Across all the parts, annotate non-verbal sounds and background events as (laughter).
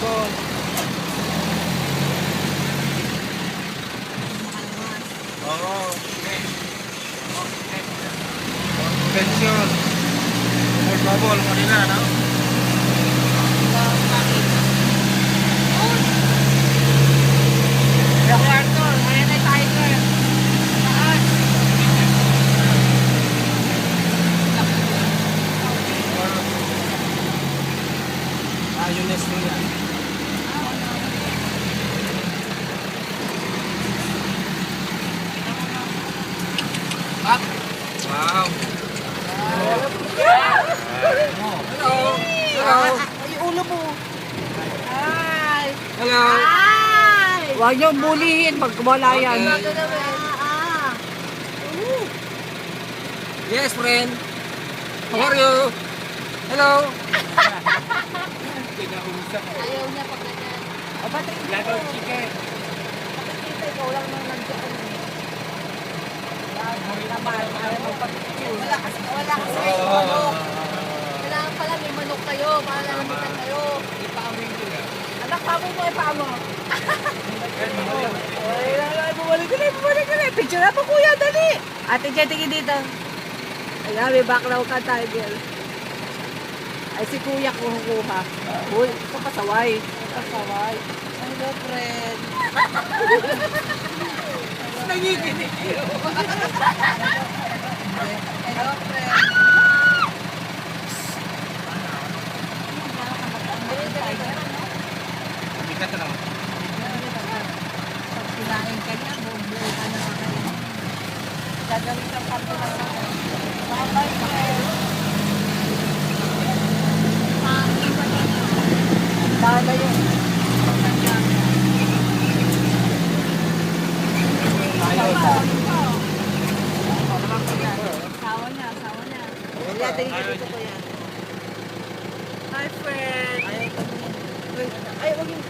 doon. Oo. Convention. Bubble-bubble mo nila, no? Ah, UNESCO yan. Wow. Hello. Hello. Ay, ulo mo. Ay. Hello. Ay. Huwag niyong bulihin pag wala yan. Ah, ah. Yes, friend. How are you? Hello. Ayaw niya pag ganyan. O, ba't Lagaw chicken. nakikita ikaw lang nang nandiyan? Naman, ayaw mo pag-picture. Wala kasi, wala kasi kayo manok. Kailangan pala may manok kayo para lalamitan kayo. Anak, pamo mo, pamo. (laughs) Ay, ay, bumalik ka na, bumalik ka na. Picture na po, kuya, dali. Ate Jen, tingin dito. Ayan, may background ka, tiger. Ay, si kuya kukuha. Uy, ito pasaway. Pasaway. Hello, (laughs) friend. Nangiginig yun. Hello, friend. Bigat na naman. Pag kinain ka niya, bubuo ka na kayo. Gagawin ka pa ito na Bye-bye, friend. Tala yun. Sawa na, sawa na. Kuya, tingin ka dito, kuya. Hi, friend. Ay, huwag yung...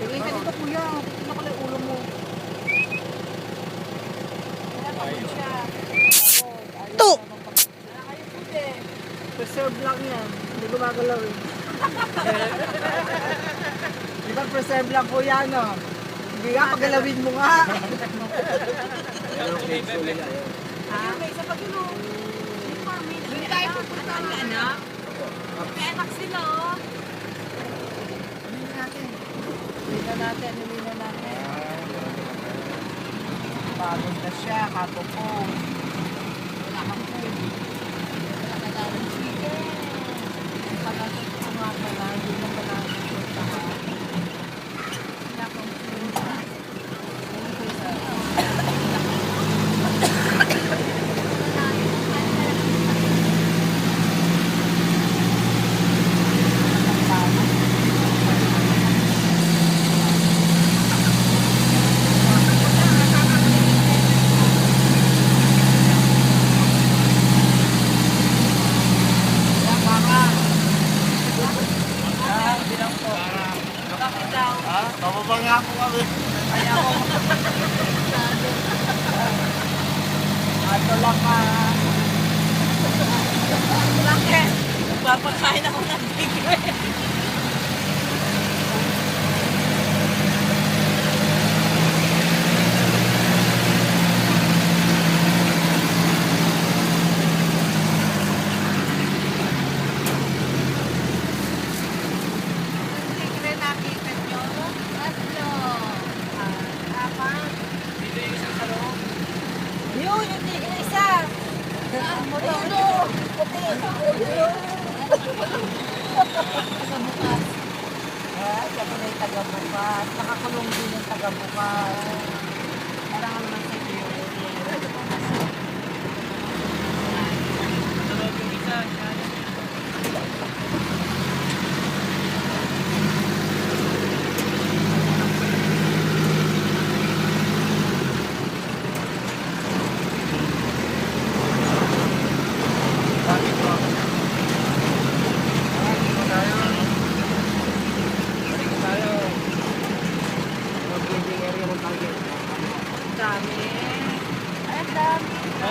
Tingin ka dito, kuya. Tingnan ko lang yung ulo mo. To! Preserve lang yan. Hindi gumagalaw eh. Di ba preserve lang po yan, no? Hindi nga, pagalawin mo nga. Ah, may isa pa yun, oh. Doon tayo pupunta ang anak. May anak sila, oh. Ano natin? Hindi na natin, hindi na natin. Pagod na siya, kapupong. Wala kang food. Wala ka daw ng chicken. Pagkakit ko nga pala, hindi na pala Wala kang food. Bakit daw? Pababa nga po kami. Ato lang ka. Bakit? Papakain ako ng bigay. Tatlo. Ah, apat. Yun, yung tigil na isa. Ulo. Puti. Ulo. Pagkabukas. Ah, sabi na yung taga-bukas. Nakakulong din yung taga-bukas.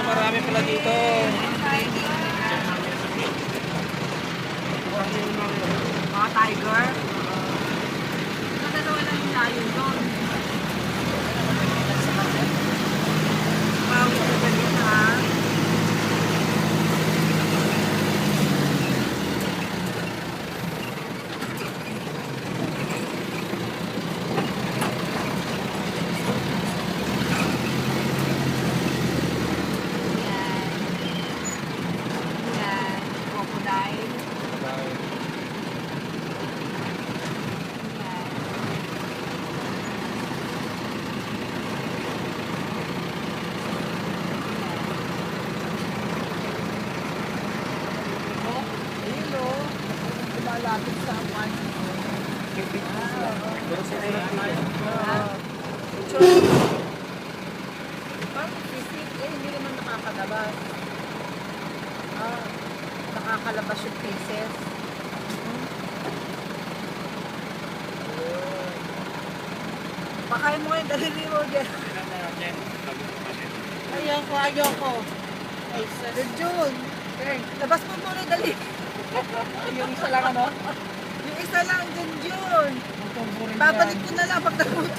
marami pala dito. Mga tiger. Matatawa lang yung layo doon. Nakakalabas. Ah, nakakalabas yung pieces. Pakain mo yung daliri mo dyan. Ayoko, ayoko. Ay, sus. Jun, labas mo muna yung daliri. Yung isa lang ano? Yung isa lang dyan, Jun. Babalik ko na lang pag nabuto.